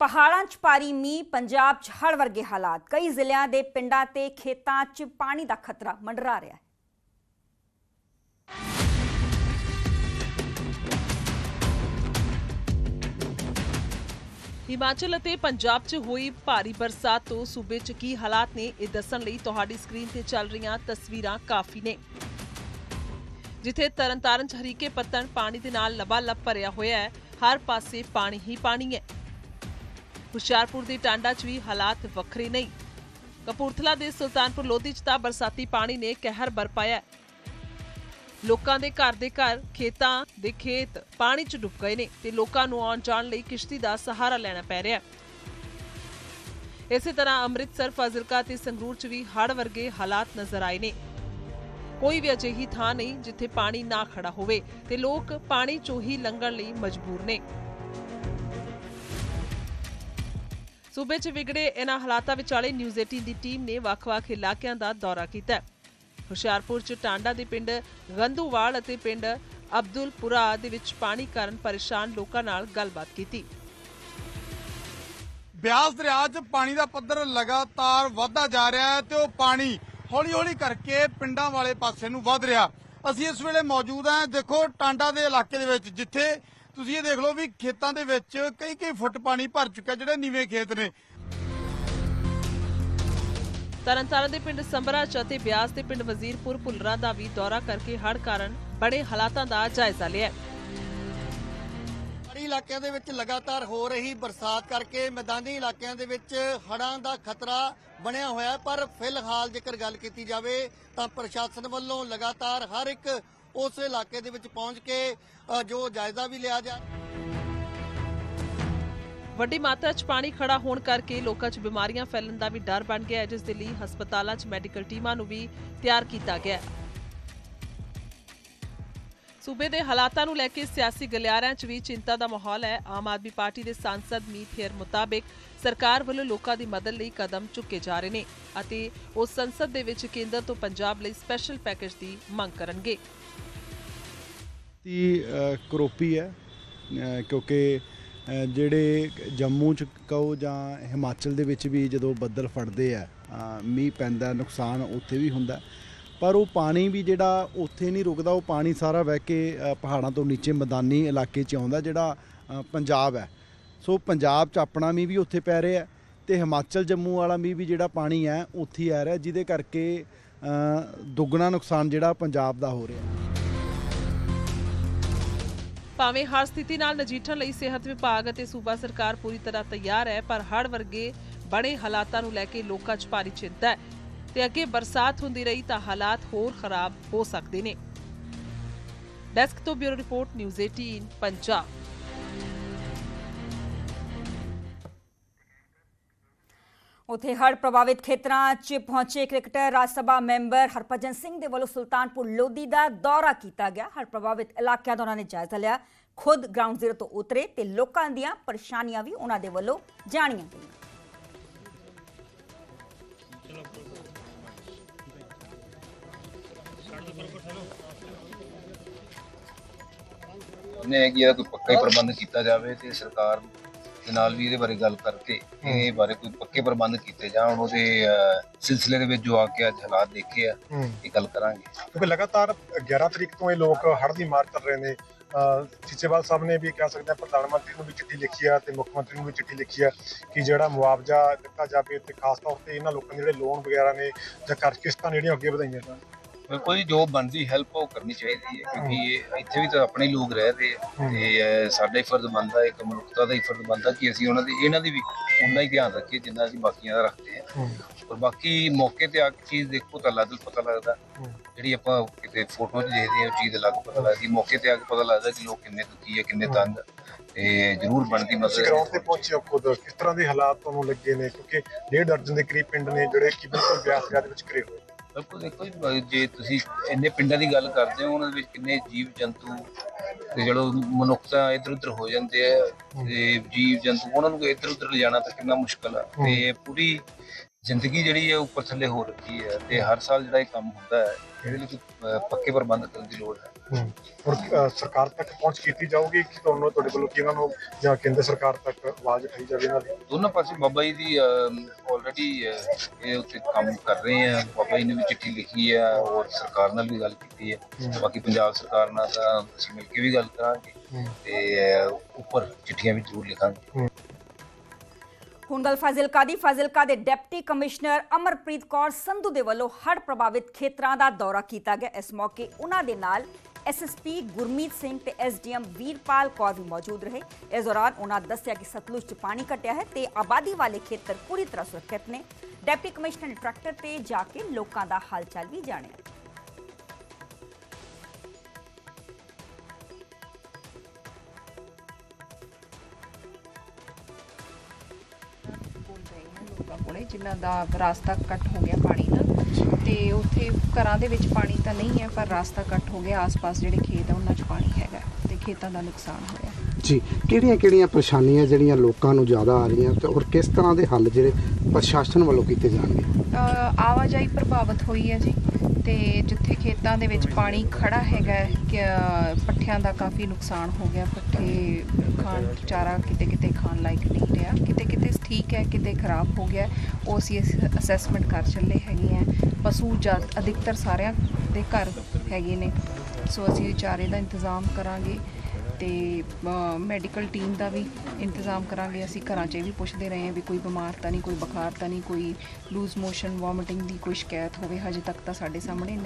ਪਹਾੜਾਂ 'ਚ ਭਾਰੀ ਮੀਂਹ ਪੰਜਾਬ 'ਚ ਹੜ ਵਰਗੇ ਹਾਲਾਤ। ਕਈ ਜ਼ਿਲ੍ਹਿਆਂ ਦੇ ਪਿੰਡਾਂ ਤੇ ਖੇਤਾਂ 'ਚ ਪਾਣੀ ਦਾ ਖਤਰਾ ਮੰਡਰਾ ਰਿਹਾ ਹੈ। ਹਿਮਾਚਲ ਅਤੇ ਪੰਜਾਬ 'ਚ ਹੋਈ ਭਾਰੀ ਬਰਸਾਤ ਤੋਂ ਸੂਬੇ 'ਚ ਕੀ ਹਾਲਾਤ ਨੇ, ਇਹ ਦੱਸਣ ਲਈ ਤੁਹਾਡੀ ਸਕਰੀਨ ਤੇ ਚੱਲ ਰਹੀਆਂ ਤਸਵੀਰਾਂ ਕਾਫੀ ਨੇ। ਜਿੱਥੇ ਤਰਨਤਾਰਨ 'ਚ ਹਰੀਕੇ ਪੱਤਣ ਪਾਣੀ ਦੇ ਨਾਲ ਲਬਾਲਬ ਭਰਿਆ ਹੋਇਆ ਹੈ, ਹਰ ਪਾਸੇ ਪਾਣੀ ਹੀ ਪਾਣੀ ਹੈ। ਹੁਸ਼ਿਆਰਪੁਰ ਦੀ ਟਾਂਡਾ 'ਚ ਵੀ ਹਾਲਾਤ ਵੱਖਰੇ ਨਹੀਂ ਕਪੂਰਥਲਾ ਦੇ ਸੁਲਤਾਨਪੁਰ ਲੋਧੀ 'ਚ ਤਾਂ ਬਰਸਾਤੀ ਪਾਣੀ ਨੇ ਕਹਿਰ ਬਰਪਾਇਆ। ਲੋਕਾਂ ਦੇ ਘਰ ਦੇ ਘਰ, ਖੇਤਾਂ ਦੇ ਖੇਤ ਪਾਣੀ 'ਚ ਡੁੱਬ ਗਏ ਨੇ ਤੇ ਲੋਕਾਂ ਨੂੰ ਆਉਣ ਜਾਣ ਲਈ ਕਿਸ਼ਤੀ ਦਾ ਸਹਾਰਾ ਲੈਣਾ ਪੈ ਰਿਹਾ। ਇਸੇ ਤਰ੍ਹਾਂ ਅੰਮ੍ਰਿਤਸਰ, ਫਾਜ਼ਿਲਕਾ ਤੇ ਸੰਗਰੂਰ 'ਚ ਵੀ ਹੜ੍ਹ ਵਰਗੇ ਹਾਲਾਤ ਨਜ਼ਰ ਆਏ ਨੇ। ਕੋਈ ਵੀ ਅਜਿਹੀ ਥਾਂ ਨਹੀਂ ਜਿੱਥੇ ਪਾਣੀ ਨਾ ਖੜਾ ਹੋਵੇ ਤੇ ਲੋਕ ਪਾਣੀ 'ਚੋਂ ਹੀ ਲੰਘਣ ਲਈ ਮਜਬੂਰ ਨੇ। ਸੂਬੇ 'ਚ ਵਿਗੜੇ ਇਹਨਾਂ ਹਾਲਾਤਾਂ ਵਿਚਾਲੇ ਨਿਊਜ਼ 18 ਦੀ ਟੀਮ ਨੇ ਵੱਖ-ਵੱਖ ਇਲਾਕਿਆਂ ਦਾ ਦੌਰਾ ਕੀਤਾ ਹੁਸ਼ਿਆਰਪੁਰ 'ਚ ਟਾਂਡਾ ਦੇ ਪਿੰਡ ਗੰਦੂਵਾਲ ਅਤੇ ਪਿੰਡ ਅਬਦੁਲਪੁਰਾ ਦੇ ਵਿੱਚ ਪਾਣੀ ਕਾਰਨ ਪਰੇਸ਼ਾਨ ਲੋਕਾਂ ਨਾਲ ਗੱਲਬਾਤ ਕੀਤੀ। ਬਿਆਸ ਦਰਿਆ 'ਚ ਪਾਣੀ ਦਾ ਪੱਧਰ ਲਗਾਤਾਰ ਵਧਦਾ ਜਾ ਰਿਹਾ ਹੈ ਤੇ ਉਹ ਪਾਣੀ ਹੌਲੀ-ਹੌਲੀ ਕਰਕੇ ਪਿੰਡਾਂ ਵਾਲੇ ਪਾਸੇ ਨੂੰ ਵਧ ਰਿਹਾ। ਅਸੀਂ ਇਸ ਵੇਲੇ ਮੌਜੂਦ ਹਾਂ, ਦੇਖੋ, ਟਾਂਡਾ ਦੇ ਇਲਾਕੇ ਦੇ ਵਿੱਚ, ਜਿੱਥੇ ਤੁਸੀਂ ਇਹ ਦੇਖ ਲਓ ਵੀ ਖੇਤਾਂ ਦੇ ਵਿੱਚ ਕਈ ਕਈ ਫੁੱਟ ਪਾਣੀ ਭਰ ਚੁੱਕਾ ਜਿਹੜੇ ਨੀਵੇਂ ਖੇਤ ਨੇ ਤਰਨਤਾਰਨ ਦੇ ਪਿੰਡ ਸੰਬਰਾ ਚ ਅਤੇ ਬਿਆਸ ਦੇ ਪਿੰਡ ਵਜ਼ੀਰਪੁਰ ਭੁੱਲਰਾਂ ਦਾ ਵੀ ਦੌਰਾ ਕਰਕੇ ਹੜ੍ਹ ਕਾਰਨ ਬੜੇ ਹਾਲਾਤਾਂ ਦਾ ਜਾਇਜ਼ਾ ਲਿਆ ਪਹਾੜੀ ਇਲਾਕਿਆਂ ਦੇ ਵਿੱਚ ਲਗਾਤਾਰ ਹੋ ਰਹੀ ਬਰਸਾਤ ਕਰਕੇ ਮੈਦਾਨੀ ਇਲਾਕਿਆਂ ਦੇ ਵਿੱਚ ਹੜ੍ਹਾਂ ਦਾ ਖਤਰਾ ਬਣਿਆ ਹੋਇਆ। ਪਰ ਫਿਲਹਾਲ ਜੇਕਰ ਗੱਲ ਕੀਤੀ ਜਾਵੇ ਤਾਂ ਪ੍ਰਸ਼ਾਸਨ ਵੱਲੋਂ ਲਗਾਤਾਰ ਹਰ ਇੱਕ ਉਸ ਇਲਾਕੇ ਦੇ ਵਿੱਚ ਪਹੁੰਚ ਕੇ ਅ, ਜੋ ਜਾਇਜ਼ਾ ਵੀ ਲਿਆ ਜਾ ਵੱਡੀ ਮਾਤਰਾ 'ਚ ਪਾਣੀ ਖੜਾ ਹੋਣ ਕਰਕੇ ਲੋਕਾਂ 'ਚ ਬਿਮਾਰੀਆਂ ਫੈਲਣ ਦਾ ਵੀ ਡਰ ਬਣ ਗਿਆ ਹੈ ਜਿਸ ਦੇ ਲਈ ਹਸਪਤਾਲਾਂ 'ਚ ਮੈਡੀਕਲ ਟੀਮਾਂ ਨੂੰ ਵੀ ਤਿਆਰ ਕੀਤਾ ਗਿਆ ਹੈ। ਸੂਬੇ ਦੇ ਹਾਲਾਤਾਂ ਨੂੰ ਲੈ ਕੇ ਸਿਆਸੀ ਗਲਿਆਰਿਆਂ 'ਚ ਵੀ ਚਿੰਤਾ ਦਾ ਮਾਹੌਲ ਹੈ। ਆਮ ਆਦਮੀ ਪਾਰਟੀ ਦੇ ਸਾਂਸਦ ਮੀਤ ਹੇਅਰ ਮੁਤਾਬਿਕ ਸਰਕਾਰ ਵੱਲੋਂ ਲੋਕਾਂ ਦੀ ਮਦਦ ਲਈ ਕਦਮ ਚੁੱਕੇ ਜਾ ਰਹੇ ਨੇ ਅਤੇ ਉਹ ਸੰਸਦ ਦੇ ਵਿੱਚ ਕੇਂਦਰ ਤੋਂ ਪੰਜਾਬ ਲਈ ਸਪੈਸ਼ਲ ਪੈਕੇਜ ਦੀ ਮੰਗ ਕਰਨਗੇ। ਦੀ ਕਰੋਪੀ ਹੈ ਕਿਉਂਕਿ ਜਿਹੜੇ ਜੰਮੂ ਚ ਕਹੋ ਜਾਂ ਹਿਮਾਚਲ ਦੇ ਵਿੱਚ ਵੀ ਜਦੋਂ ਬੱਦਲ ਫੜਦੇ ਆ ਮੀਂਹ ਪੈਂਦਾ, ਨੁਕਸਾਨ ਉੱਥੇ ਵੀ ਹੁੰਦਾ। ਪਰ ਉਹ ਪਾਣੀ ਵੀ ਜਿਹੜਾ ਉੱਥੇ ਨਹੀਂ ਰੁਕਦਾ, ਉਹ ਪਾਣੀ ਸਾਰਾ ਵਹਿ ਕੇ ਪਹਾੜਾਂ ਤੋਂ ਨੀਚੇ ਮੈਦਾਨੀ ਇਲਾਕੇ 'ਚ ਆਉਂਦਾ, ਜਿਹੜਾ ਪੰਜਾਬ ਹੈ। ਸੋ ਪੰਜਾਬ 'ਚ ਆਪਣਾ ਮੀਂਹ ਵੀ ਉੱਥੇ ਪੈ ਰਿਹਾ ਤੇ ਹਿਮਾਚਲ ਜੰਮੂ ਵਾਲਾ ਮੀਂਹ ਵੀ ਜਿਹੜਾ ਪਾਣੀ ਹੈ, ਉੱਥੇ ਹੀ ਆ ਰਿਹਾ, ਜਿਹਦੇ ਕਰਕੇ ਦੁੱਗਣਾ ਨੁਕਸਾਨ ਜਿਹੜਾ ਪੰਜਾਬ ਦਾ ਹੋ ਰਿਹਾ। ਭਾਵੇਂ ਹਰ ਸਥਿਤੀ ਨਾਲ ਨਜਿੱਠਣ ਲਈ ਸਿਹਤ ਵਿਭਾਗ ਅਤੇ ਸੂਬਾ ਸਰਕਾਰ ਪੂਰੀ ਤਰ੍ਹਾਂ ਤਿਆਰ ਹੈ, ਪਰ ਹੜ੍ਹ ਵਰਗੇ ਬੜੇ ਹਾਲਾਤਾਂ ਨੂੰ ਲੈ ਕੇ ਲੋਕਾਂ 'ਚ ਭਾਰੀ ਚਿੰਤਾ ਹੈ। ਤੇ ਅੱਗੇ ਬਰਸਾਤ ਹੁੰਦੀ ਰਹੀ ਤਾਂ ਹਾਲਾਤ ਹੋਰ ਖਰਾਬ ਹੋ ਸਕਦੇ ਨੇ। ਡੈਸਕ ਤੋਂ ਬਿਊਰੋ ਰਿਪੋਰਟ, ਨਿਊਜ਼ 18 ਪੰਜਾਬ। ਉਥੇ ਹੜ੍ਹ ਪ੍ਰਭਾਵਿਤ ਖੇਤਰਾਂ 'ਚ ਪਹੁੰਚੇ ਕ੍ਰਿਕਟਰ, ਰਾਜ ਸਭਾ ਮੈਂਬਰ ਹਰਭਜਨ ਸਿੰਘ ਦੇ ਵੱਲੋਂ ਸੁਲਤਾਨਪੁਰ ਲੋਧੀ ਦਾ ਦੌਰਾ ਕੀਤਾ ਗਿਆ। ਹੜ੍ਹ ਪ੍ਰਭਾਵਿਤ ਇਲਾਕਿਆਂ ਦਾ ਉਹਨਾਂ ਨੇ ਜਾਇਜ਼ਾ ਲਿਆ। ਖੁਦ ਗਰਾਊਂਡ ਜ਼ੀਰੋ ਤੋਂ ਉਤਰੇ ਤੇ ਲੋਕਾਂ ਦੀਆਂ ਪਰੇਸ਼ਾਨੀਆਂ ਵੀ ਉਹਨਾਂ ਦੇ ਵੱਲੋਂ ਜਾਣੀਆਂ ਗਈਆਂ। ਨੇ ਕਿ ਇਹਦਾ ਕੋਈ ਪੱਕਾ ਹੀ ਪ੍ਰਬੰਧ ਕੀਤਾ ਜਾਵੇ ਤੇ ਸਰਕਾਰ ਦੇ ਨਾਲ ਵੀ ਇਹਦੇ ਬਾਰੇ ਗੱਲ ਕਰਕੇ ਇਹ ਬਾਰੇ ਕੋਈ ਪੱਕੇ ਪ੍ਰਬੰਧ ਕੀਤੇ ਜਾਣ ਉਹਦੇ ਸਿਲਸਿਲੇ ਦੇ ਵਿੱਚ ਜੋ ਆ ਕੇ ਅੱਜ ਹਾਲਾਤ ਦੇਖੇ ਆ ਇਹ ਗੱਲ ਕਰਾਂਗੇ। ਕਿਉਂਕਿ ਲਗਾਤਾਰ 11 ਤਰੀਕ ਤੋਂ ਇਹ ਲੋਕ ਹੜ੍ਹ ਦੀ ਮਾਰ ਕਰ ਰਹੇ ਨੇ। ਅਹ ਸੀਚੇਵਾਲ ਸਾਹਿਬ ਨੇ ਵੀ ਕਹਿ ਸਕਦੇ ਹਾਂ ਪ੍ਰਧਾਨ ਮੰਤਰੀ ਨੂੰ ਵੀ ਚਿੱਠੀ ਲਿਖੀ ਆ ਤੇ ਮੁੱਖ ਮੰਤਰੀ ਨੂੰ ਵੀ ਚਿੱਠੀ ਲਿਖੀ ਆ ਕਿ ਜਿਹੜਾ ਮੁਆਵਜ਼ਾ ਦਿੱਤਾ ਜਾਵੇ ਤੇ ਖਾਸ ਤੌਰ ਤੇ ਇਹਨਾਂ ਲੋਕਾਂ ਦੇ ਜਿਹੜੇ ਲੋਨ ਵਗੈਰਾ ਨੇ ਜਾਂ ਕਰਜ਼ ਕਿਸ਼ਤਾਂ ਜਿਹੜੀਆਂ ਅੱਗੇ ਵਧਾਈਆਂ ਜਾਣ। ਬਿਲਕੁਲ ਜੀ ਜੋ ਬਣਦੀ ਹੈਲਪ ਉਹ ਕਰਨੀ ਚਾਹੀਦੀ ਹੈ ਕਿਉਂਕਿ ਇਹ ਇੱਥੇ ਵੀ ਤਾਂ ਆਪਣੇ ਹੀ ਲੋਕ ਰਹਿ ਰਹੇ ਆ। ਤੇ ਸਾਡਾ ਹੀ ਫਰਜ਼ ਬਣਦਾ ਇੱਕ ਮਨੁੱਖਤਾ ਦਾ ਹੀ ਫਰਜ਼ ਬਣਦਾ ਕਿ ਅਸੀਂ ਉਹਨਾਂ ਦੀ ਇਹਨਾਂ ਦੀ ਵੀ ਉਨਾ ਹੀ ਧਿਆਨ ਰੱਖੀਏ ਜਿੰਨਾ ਅਸੀਂ ਬਾਕੀਆਂ ਦਾ ਰੱਖਦੇ ਆ ਔਰ ਬਾਕੀ ਮੌਕੇ ਤੇ ਆ ਕੇ ਚੀਜ਼ ਦੇਖੋ ਤਾਂ ਲੱਗ ਪਤਾ ਲੱਗਦਾ। ਜਿਹੜੀ ਆਪਾਂ ਕਿਤੇ ਫੋਟੋ 'ਚ ਦੇਖਦੇ ਆ ਉਹ ਚੀਜ਼ ਅਲੱਗ ਪਤਾ ਲੱਗਦੀ। ਮੌਕੇ ਤੇ ਆ ਕੇ ਪਤਾ ਲੱਗਦਾ ਕਿ ਲੋਕ ਕਿੰਨੇ ਦੁਖੀ ਆ ਕਿੰਨੇ ਤੰਗ। ਤੇ ਜ਼ਰੂਰ ਬਣਦੀ ਤੁਸੀਂ ਗਰਾਊਂਡ ਤੇ ਪਹੁੰਚੇ ਹੋ ਖੁਦ ਕਿਸ ਤਰ੍ਹਾਂ ਦੇ ਹਾਲਾਤ ਤੁਹਾਨੂੰ ਲੱਗੇ ਨੇ? ਕਿਉਂਕਿ ਡੇਢ ਦਰਜਨ ਦੇ ਕਰੀਬ ਪਿੰਡ ਨੇ ਜਿਹੜੇ ਕਿ ਬਿਲਕੁਲ ਦਰਿਆ ਦੇ ਵਿੱਚ ਘਿਰੇ ਹੋਏ ਬਿਲਕੁਲ ਦੇਖੋ ਜੀ, ਜੇ ਤੁਸੀਂ ਇੰਨੇ ਪਿੰਡਾਂ ਦੀ ਗੱਲ ਕਰਦੇ ਹੋ ਉਹਨਾਂ ਦੇ ਵਿੱਚ ਕਿੰਨੇ ਜੀਵ ਜੰਤੂ ਤੇ ਜਦੋਂ ਮਨੁੱਖਤਾ ਇੱਧਰ ਉੱਧਰ ਹੋ ਜਾਂਦੇ ਆ ਤੇ ਜੀਵ ਜੰਤੂ ਉਹਨਾਂ ਨੂੰ ਇੱਧਰ ਉੱਧਰ ਲਿਜਾਣਾ ਤਾਂ ਕਿੰਨਾ ਮੁਸ਼ਕਲ ਆ। ਤੇ ਪੂਰੀ ਜ਼ਿੰਦਗੀ ਜਿਹੜੀ ਹੈ ਉੱਪਰ ਥੱਲੇ ਹੋ ਰੱਖੀ ਹੈ ਤੇ ਹਰ ਸਾਲ ਜਿਹੜਾ ਇਹ ਕੰਮ ਹੁੰਦਾ ਹੈ ਇਹਦੇ ਲਈ ਪੱਕੇ ਪ੍ਰਬੰਧ ਕਰਨ ਦੀ ਲੋੜ ਹੈ। ਔਰ ਸਰਕਾਰ ਤੱਕ ਪਹੁੰਚ ਕੀਤੀ ਜਾਊਗੀ ਕਿ ਤੁਹਾਨੂੰ ਤੁਹਾਡੇ ਵੱਲੋਂ ਕਿ ਇਹਨਾਂ ਨੂੰ ਜਾਂ ਕੇਂਦਰ ਸਰਕਾਰ ਤੱਕ ਆਵਾਜ਼ ਉਠਾਈ ਜਾਵੇ ਇਹਨਾਂ ਦੀ? ਦੋਨੋਂ ਪਾਸੇ ਬਾਬਾ ਜੀ ਦੀ ਆਲਰੇਡੀ ਇਹ ਉੱਤੇ ਕੰਮ ਕਰ ਰਹੇ ਆ ਬਾਬਾ ਜੀ ਨੇ ਵੀ ਚਿੱਠੀ ਲਿਖੀ ਹੈ ਔਰ ਸਰਕਾਰ ਨਾਲ ਵੀ ਗੱਲ ਕੀਤੀ ਹੈ। ਬਾਕੀ ਪੰਜਾਬ ਸਰਕਾਰ ਨਾਲ ਤਾਂ ਅਸੀਂ ਮਿਲ ਕੇ ਵੀ ਗੱਲ ਕਰਾਂਗੇ ਤੇ ਉੱਪਰ ਚਿੱਠੀਆਂ ਵੀ ਜ਼ਰੂਰ ਲਿਖਾਂਗੇ। ਹੁਣ ਗੱਲ ਫਾਜ਼ਿਲਕਾ ਦੀ ਫਾਜ਼ਿਲਕਾ ਦੇ ਡਿਪਟੀ ਕਮਿਸ਼ਨਰ ਅਮਰਪ੍ਰੀਤ ਕੌਰ ਸੰਧੂ ਦੇ ਵੱਲੋਂ ਹੜ੍ਹ ਪ੍ਰਭਾਵਿਤ ਖੇਤਰਾਂ ਦਾ ਦੌਰਾ ਕੀਤਾ ਗਿਆ। ਇਸ ਮੌਕੇ ਉਹਨਾਂ ਦੇ ਨਾਲ ਐਸਐਸਪੀ ਗੁਰਮੀਤ ਸਿੰਘ ਤੇ ਐਸਡੀਐਮ ਵੀਰਪਾਲ ਕੌਰ ਵੀ ਮੌਜੂਦ ਰਹੇ। ਇਸ ਦੌਰਾਨ ਉਹਨਾਂ ਦੱਸਿਆ ਕਿ ਸਤਲੁਜ 'ਚ ਪਾਣੀ ਘਟਿਆ ਹੈ ਤੇ ਆਬਾਦੀ ਵਾਲੇ ਖੇਤਰ ਪੂਰੀ ਤਰ੍ਹਾਂ ਸੁਰੱਖਿਅਤ ਨੇ। ਡਿਪਟੀ ਕਮਿਸ਼ਨਰ, ਟਰੈਕਟਰ ਤੇ ਜਾ ਕੇ ਲੋਕਾਂ ਦਾ ਹਾਲ ਚਾਲ ਵੀ ਜਾਣਿਆ ਕੋਲੇ ਜਿਨ੍ਹਾਂ ਦਾ ਰਾਸਤਾ ਕੱਟ ਹੋ ਗਿਆ ਪਾਣੀ ਨਾਲ ਤੇ ਉੱਥੇ ਘਰਾਂ ਦੇ ਵਿੱਚ ਪਾਣੀ ਤਾਂ ਨਹੀਂ ਹੈ ਪਰ ਰਾਸਤਾ ਕੱਟ ਹੋ ਗਿਆ। ਆਸ-ਪਾਸ ਜਿਹੜੇ ਖੇਤ ਆ ਉਹਨਾਂ 'ਚ ਪਾਣੀ ਹੈਗਾ ਤੇ ਖੇਤਾਂ ਦਾ ਨੁਕਸਾਨ ਹੋਇਆ ਜੀ ਕਿਹੜੀਆਂ ਕਿਹੜੀਆਂ ਪਰੇਸ਼ਾਨੀਆਂ ਜਿਹੜੀਆਂ ਲੋਕਾਂ ਨੂੰ ਜ਼ਿਆਦਾ ਆ ਰਹੀਆਂ ਤੇ ਔਰ ਕਿਸ ਤਰ੍ਹਾਂ ਦੇ ਹੱਲ ਜਿਹੜੇ ਪ੍ਰਸ਼ਾਸਨ ਵੱਲੋਂ ਕੀਤੇ ਜਾਣਗੇ? ਆਵਾਜਾਈ ਪ੍ਰਭਾਵਿਤ ਹੋਈ ਹੈ ਜੀ। ਤੇ ਜਿੱਥੇ ਖੇਤਾਂ ਦੇ ਵਿੱਚ ਪਾਣੀ ਖੜਾ ਹੈਗਾ ਕਿ, ਪੱਠਿਆਂ ਦਾ ਕਾਫੀ ਨੁਕਸਾਨ ਹੋ ਗਿਆ ਪੱਠੇ ਖਾਣ ਚਾਰਾ ਕਿਤੇ ਕਿਤੇ ਖਾਣ ਲਾਇਕ ਨਹੀਂ ਰਿਹਾ। ਕਿਤੇ ਕਿਤੇ ਠੀਕ ਹੈ ਕਿਤੇ ਖਰਾਬ ਹੋ ਗਿਆ ਉਹ ਅਸੀਂ ਅਸੈਸਮੈਂਟ ਕਰ ਚੱਲੇ ਹੈਗੇ ਆ ਪਸ਼ੂ ਜਦ ਅਧਿਕਤਰ ਸਾਰਿਆਂ ਦੇ ਘਰ ਹੈਗੇ ਨੇ। ਸੋ ਅਸੀਂ ਚਾਰੇ ਦਾ ਇੰਤਜ਼ਾਮ ਕਰਾਂਗੇ। ਤੇ ਮੈਡੀਕਲ ਟੀਮ ਦਾ ਵੀ ਇੰਤਜ਼ਾਮ ਕਰਾਂਗੇ। ਅਸੀਂ ਘਰਾਂ 'ਚ ਇਹ ਵੀ ਪੁੱਛਦੇ ਰਹੇ ਹਾਂ ਵੀ ਕੋਈ ਬਿਮਾਰ ਤਾਂ ਨਹੀਂ, ਕੋਈ ਬੁਖਾਰ ਤਾਂ ਨਹੀਂ, ਕੋਈ ਲੂਜ਼ ਮੋਸ਼ਨ ਵੋਮਿਟਿੰਗ ਦੀ ਕੋਈ ਸ਼ਿਕਾਇਤ ਹੋਵੇ, ਹਜੇ ਤੱਕ ਤਾਂ ਸਾਡੇ ਸਾਹਮਣੇ